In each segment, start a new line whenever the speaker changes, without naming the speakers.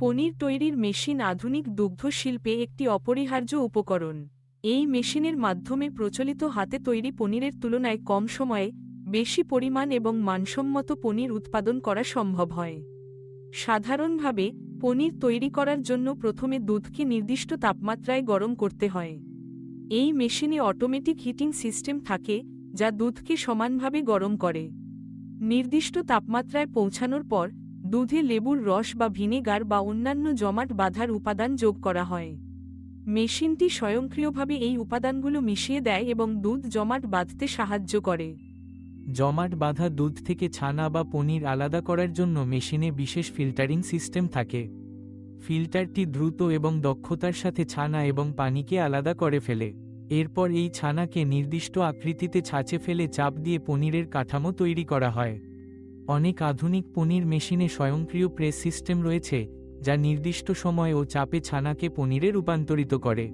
পনির তৈরির মেশিন আধুনিক দুগ্ধ শিল্পে একটি অপরিহার্য উপকরণ। এই মেশিনের মাধ্যমে প্রচলিত হাতে তৈরি পনিরের তুলনায় কম সময়ে বেশি পরিমাণ এবং মানসম্মত পনির উৎপাদন করা সম্ভব হয়। সাধারণভাবে পনির তৈরি করার জন্য প্রথমে দুধকে নির্দিষ্ট তাপমাত্রায় গরম করতে হয়। এই মেশিনে অটোমেটিক হিটিং সিস্টেম থাকে যা দুধকে সমানভাবে গরম করে। নির্দিষ্ট তাপমাত্রায় পৌঁছানোর পর দুধে লেবুর রস বা ভিনেগার বা অন্যান্য জমাট বাঁধার উপাদান যোগ করা হয়। মেশিনটি স্বয়ংক্রিয়ভাবে এই উপাদানগুলো মিশিয়ে দেয় এবং দুধ জমাট বাঁধতে সাহায্য করে।
জমাট বাঁধা দুধ থেকে ছানা বা পনির আলাদা করার জন্য মেশিনে বিশেষ ফিল্টারিং সিস্টেম থাকে। ফিল্টারটি দ্রুত এবং দক্ষতার সাথে ছানা এবং পানিকে আলাদা করে ফেলে। এরপর এই ছানাকে নির্দিষ্ট আকৃতিতে ছাঁচে ফেলে চাপ দিয়ে পনিরের কাঠামো তৈরি করা হয়। অনেক আধুনিক পনির মেশিনে স্বয়ংক্রিয় প্রেস সিস্টেম রয়েছে, যা নির্দিষ্ট সময় ও চাপে ছানাকে পনিরে রূপান্তরিত করে।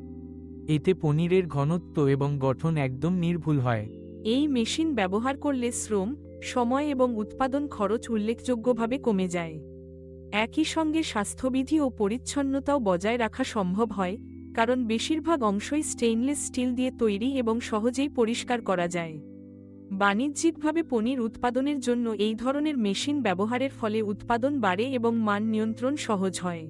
এতে পনিরের ঘনত্ব এবং গঠন একদম নির্ভুল হয়।
এই মেশিন ব্যবহার করলে শ্রম, সময় এবং উৎপাদন খরচ উল্লেখযোগ্যভাবে কমে যায়। একই সঙ্গে স্বাস্থ্যবিধি ও পরিচ্ছন্নতাও বজায় রাখা সম্ভব হয়, কারণ বেশিরভাগ অংশই স্টেইনলেস স্টিল দিয়ে তৈরি এবং সহজেই পরিষ্কার করা যায়। বাণিজ্যিকভাবে পনির উৎপাদনের জন্য এই ধরনের মেশিন ব্যবহারের ফলে উৎপাদন বাড়ে এবং মান নিয়ন্ত্রণ সহজ হয়।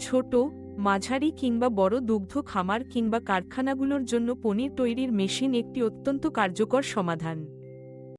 ছোট, মাঝারি কিংবা বড় দুগ্ধ খামার কিংবা কারখানাগুলোর জন্য পনির তৈরির মেশিন একটি অত্যন্ত কার্যকর সমাধান।